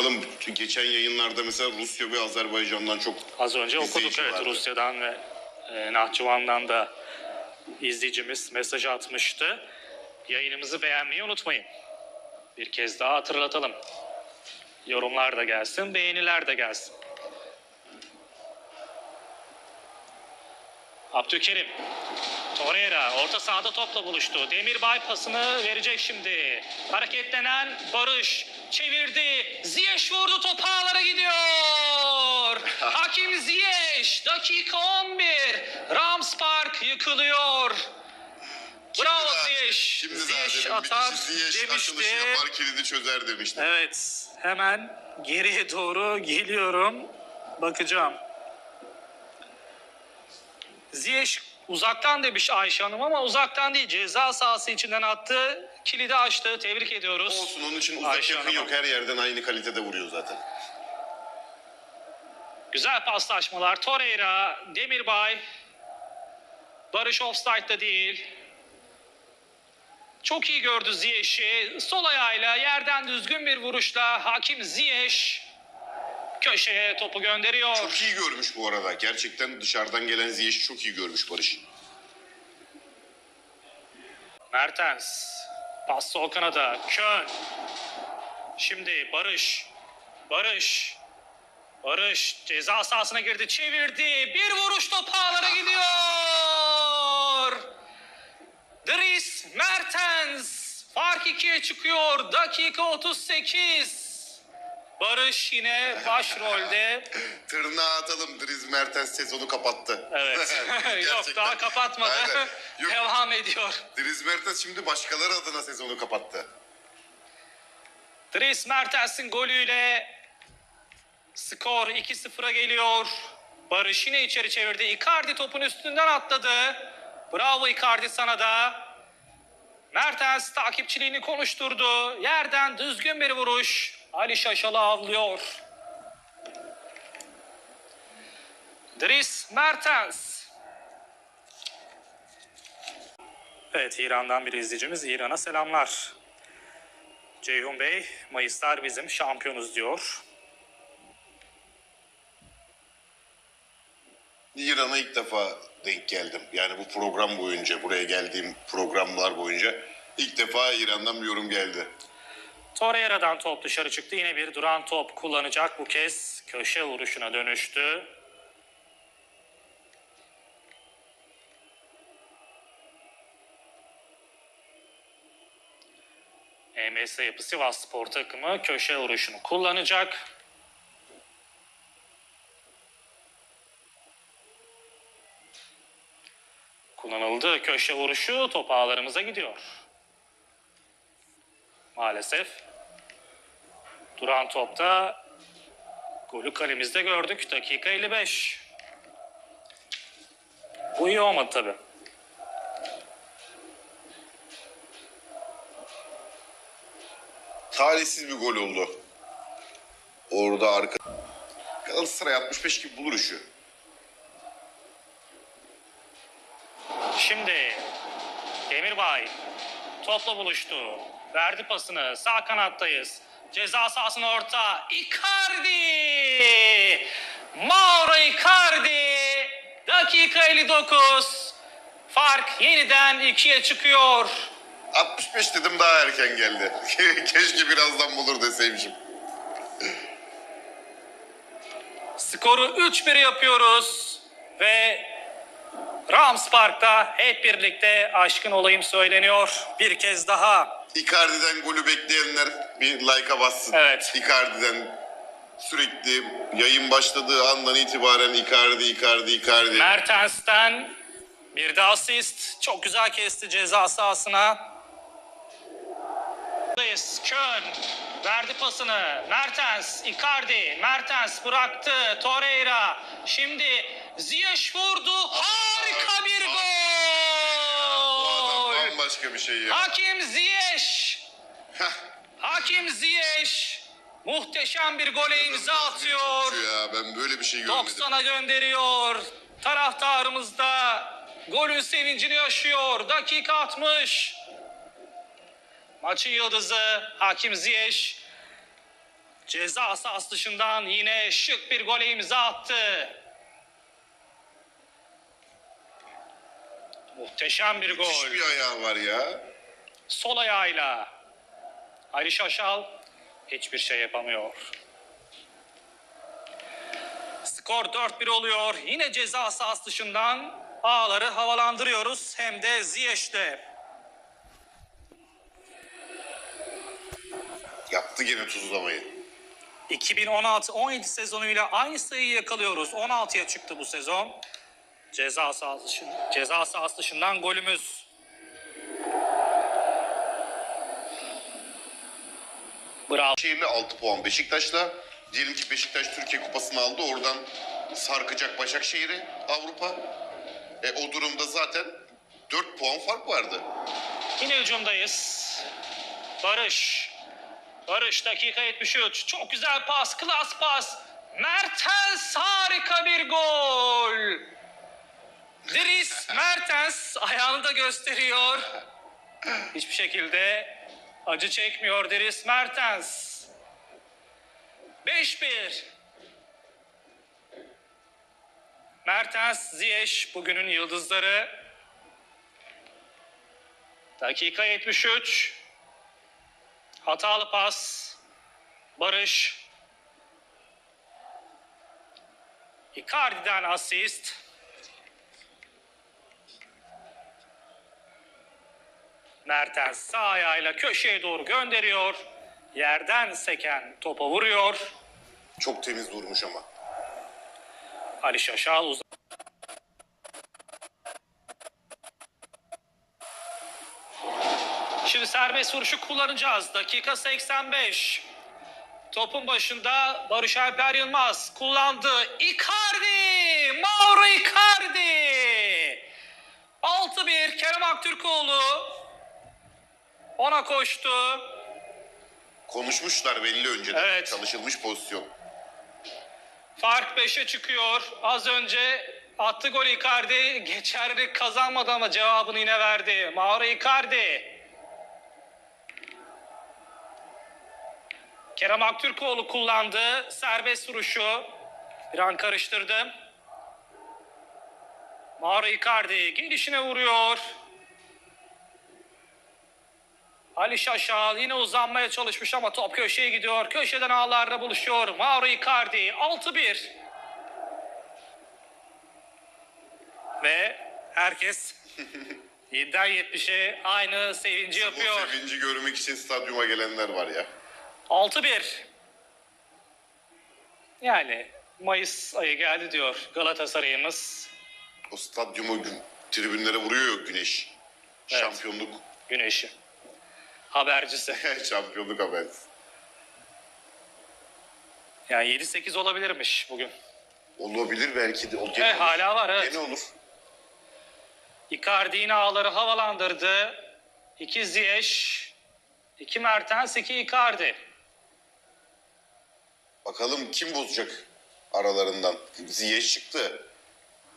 bakalım geçen yayınlarda mesela Rusya ve Azerbaycan'dan çok Az önce okuduk evet vardı. Rusya'dan ve e, Nahçıvan'dan da izleyicimiz mesaj atmıştı. Yayınımızı beğenmeyi unutmayın. Bir kez daha hatırlatalım. Yorumlar da gelsin, beğeniler de gelsin. Abdülkerim. Torreira orta sahada topla buluştu. Demirbay pasını verecek şimdi. Hareketlenen Barış çevirdi. Ziyech vurdu top ağlara gidiyor. Hakim Ziyech dakika 11. Rams Park yıkılıyor. Bravo Ziyech. Şimdi Ziyech zaten atar Ziyech demişti. yapar kilidi çözer demişti. Evet, hemen geriye doğru geliyorum. Bakacağım. Ziyech uzaktan demiş Ayşe Hanım ama uzaktan değil. Ceza sahası içinden attı. Kilidi açtı. Tebrik ediyoruz. Olsun onun için uzak Ayşe yakın Hanım. yok. Her yerden aynı kalitede vuruyor zaten. Güzel paslaşmalar. Torreira, Demirbay. Barış offside'da değil. Çok iyi gördü Ziyech'i. Sol ayağıyla yerden düzgün bir vuruşla Hakim Ziyech köşeye topu gönderiyor. Çok iyi görmüş bu arada. Gerçekten dışarıdan gelen Ziyech çok iyi görmüş Barış. Mertens. Pas sol kanada. Kön. Şimdi Barış. Barış. Barış ceza sahasına girdi. Çevirdi. Bir vuruş top ağlara gidiyor. Dries Mertens. Fark ikiye çıkıyor. Dakika 38. Barış yine başrolde. Tırnağı atalım. Dries Mertens sezonu kapattı. Evet. Yok Gerçekten. daha kapatmadı. Aynen. Yok. Devam ediyor. Dries Mertens şimdi başkaları adına sezonu kapattı. Dries Mertens'in golüyle skor 2-0'a geliyor. Barış yine içeri çevirdi. Icardi topun üstünden atladı. Bravo Icardi sana da. Mertens takipçiliğini konuşturdu. Yerden düzgün bir vuruş. Ali Şaşalı avlıyor. Dries Mertens. Evet İran'dan bir izleyicimiz. İran'a selamlar. Ceyhun Bey, Mayıslar bizim şampiyonuz diyor. İran'a ilk defa denk geldim. Yani bu program boyunca, buraya geldiğim programlar boyunca ilk defa İran'dan bir yorum geldi. Torreira'dan top dışarı çıktı. Yine bir duran top kullanacak. Bu kez köşe vuruşuna dönüştü. EMS Yapı Sivas Spor takımı köşe vuruşunu kullanacak. Kullanıldı köşe vuruşu top ağlarımıza gidiyor. Maalesef Duran topta golü kalemizde gördük. Dakika 55. Bu iyi olmadı tabi. Talihsiz bir gol oldu. Orada arka... Galatasaray 65 gibi bulur işi. Şimdi Demirbay topla buluştu. Verdi pasını. Sağ kanattayız. Ceza sahasına orta. Icardi! Mauro Icardi! Dakika 59. Fark yeniden ikiye çıkıyor. 65 dedim daha erken geldi. Keşke birazdan bulur deseymişim. Skoru 3-1 yapıyoruz ve Rams Park'ta hep birlikte aşkın olayım söyleniyor. Bir kez daha Icardi'den golü bekleyenler bir like'a bassın. Evet. Icardi'den sürekli yayın başladığı andan itibaren Icardi, Icardi, Icardi. Mertens'ten bir de asist. Çok güzel kesti ceza sahasına. Kön verdi pasını. Mertens, Icardi. Mertens bıraktı. Torreira. Şimdi Ziyech vurdu. Harika bir Bu bambaşka bir şey ya. Hakim Ziyech. Hakim Ziyech. Muhteşem bir gole imza atıyor. Ya ben böyle bir şey görmedim. 90'a gönderiyor. Taraftarımız da golün sevincini yaşıyor. Dakika 60. Maçın yıldızı Hakim Ziyech. Ceza sahası dışından yine şık bir gole imza attı. Muhteşem bir Müthiş gol. bir ayağı var ya. Sol ayağıyla. Ali Şaşal hiçbir şey yapamıyor. Skor 4-1 oluyor. Yine ceza sahası dışından ağları havalandırıyoruz. Hem de Ziyech'te. Yaptı gene tuzlamayı. 2016-17 sezonuyla aynı sayıyı yakalıyoruz. 16'ya çıktı bu sezon. Ceza sahası, dışın- ceza sahası dışından golümüz. Bravo. Şehirli 6 puan Beşiktaş'la. Diyelim ki Beşiktaş Türkiye Kupası'nı aldı. Oradan sarkacak Başakşehir'i Avrupa. E, o durumda zaten 4 puan fark vardı. Yine hücumdayız. Barış. Barış dakika 73. Çok güzel pas, klas pas. Mertens harika bir gol. Dries Mertens ayağını da gösteriyor. Hiçbir şekilde acı çekmiyor Dries Mertens. 5-1. Mertens, Ziyech bugünün yıldızları. Dakika 73. Hatalı pas. Barış. Icardi'den asist. Mertens sağ ayağıyla köşeye doğru gönderiyor. Yerden seken topa vuruyor. Çok temiz vurmuş ama. Ali Şaşal uzak. Şimdi serbest vuruşu kullanacağız. Dakika 85. Topun başında Barış Alper Yılmaz kullandı. Icardi! Mauro Icardi! 6-1 Kerem Aktürkoğlu ona koştu. Konuşmuşlar belli önceden. Evet. Çalışılmış pozisyon. Fark 5'e çıkıyor. Az önce attı gol Icardi. Geçerli kazanmadı ama cevabını yine verdi. Mauro Icardi. Kerem Aktürkoğlu kullandı. Serbest vuruşu. Bir an karıştırdım. Mauro Icardi gelişine vuruyor. Ali Şaşal yine uzanmaya çalışmış ama top köşeye gidiyor. Köşeden ağlarla buluşuyor. Mauro Icardi 6-1. Ve herkes 7'den 70'e aynı sevinci Bu yapıyor. sevinci görmek için stadyuma gelenler var ya. 6-1. Yani Mayıs ayı geldi diyor Galatasaray'ımız. O stadyumu gün, tribünlere vuruyor ya güneş. Evet. Şampiyonluk. Güneşi. Habercisi. Şampiyonluk haberi. Yani 7-8 olabilirmiş bugün. Olabilir belki de. O gene Evet, olur. hala var, evet. Gene olur. Icardi yine ağları havalandırdı. 2 Ziyech, 2 Mertens, 2 Icardi. Bakalım kim bozacak aralarından. Ziyech çıktı.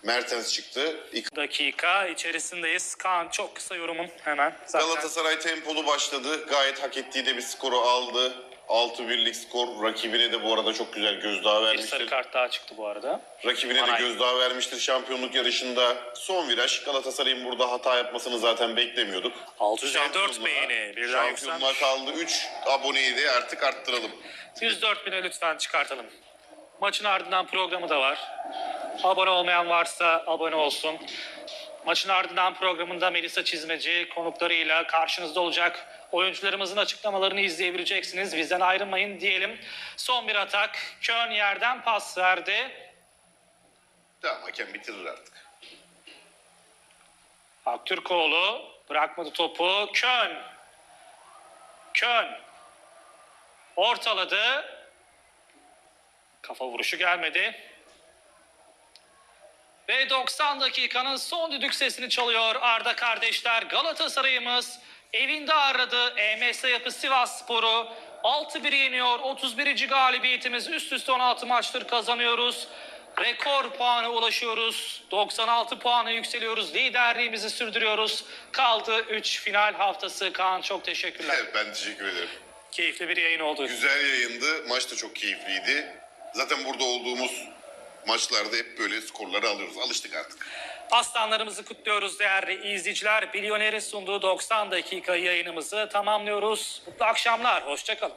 Mertens çıktı. İk- Dakika içerisindeyiz. Kaan çok kısa yorumun hemen. Zaten Galatasaray tempolu başladı. Gayet hak ettiği de bir skoru aldı. 6-1'lik skor. Rakibine de bu arada çok güzel gözdağı bir vermiştir. sarı kart daha çıktı bu arada. Rakibine Anay. de gözdağı vermiştir şampiyonluk yarışında. Son viraj. Galatasaray'ın burada hata yapmasını zaten beklemiyorduk. 654 Şampiyonluğa- beğeni. Birden Şampiyonluğa yükselmiş. kaldı 3 aboneyi de artık arttıralım. 104 bine lütfen çıkartalım. Maçın ardından programı da var. Abone olmayan varsa abone olsun. Maçın ardından programında Melisa Çizmeci konuklarıyla karşınızda olacak. Oyuncularımızın açıklamalarını izleyebileceksiniz. Bizden ayrılmayın diyelim. Son bir atak. Kön yerden pas verdi. Tamam hakem bitirir artık. Aktürkoğlu bırakmadı topu. Kön. Kön. Ortaladı. Kafa vuruşu gelmedi. Ve 90 dakikanın son düdük sesini çalıyor Arda kardeşler. Galatasaray'ımız evinde aradı. EMS Yapı Sivas Sporu 6-1 yeniyor. 31. galibiyetimiz üst üste 16 maçtır kazanıyoruz. Rekor puanı ulaşıyoruz. 96 puana yükseliyoruz. Liderliğimizi sürdürüyoruz. Kaldı 3 final haftası. Kaan çok teşekkürler. Evet ben teşekkür ederim. Keyifli bir yayın oldu. Güzel yayındı. Maç da çok keyifliydi. Zaten burada olduğumuz maçlarda hep böyle skorları alıyoruz. Alıştık artık. Aslanlarımızı kutluyoruz değerli izleyiciler. Milyoner'in sunduğu 90 dakika yayınımızı tamamlıyoruz. Mutlu akşamlar. Hoşçakalın.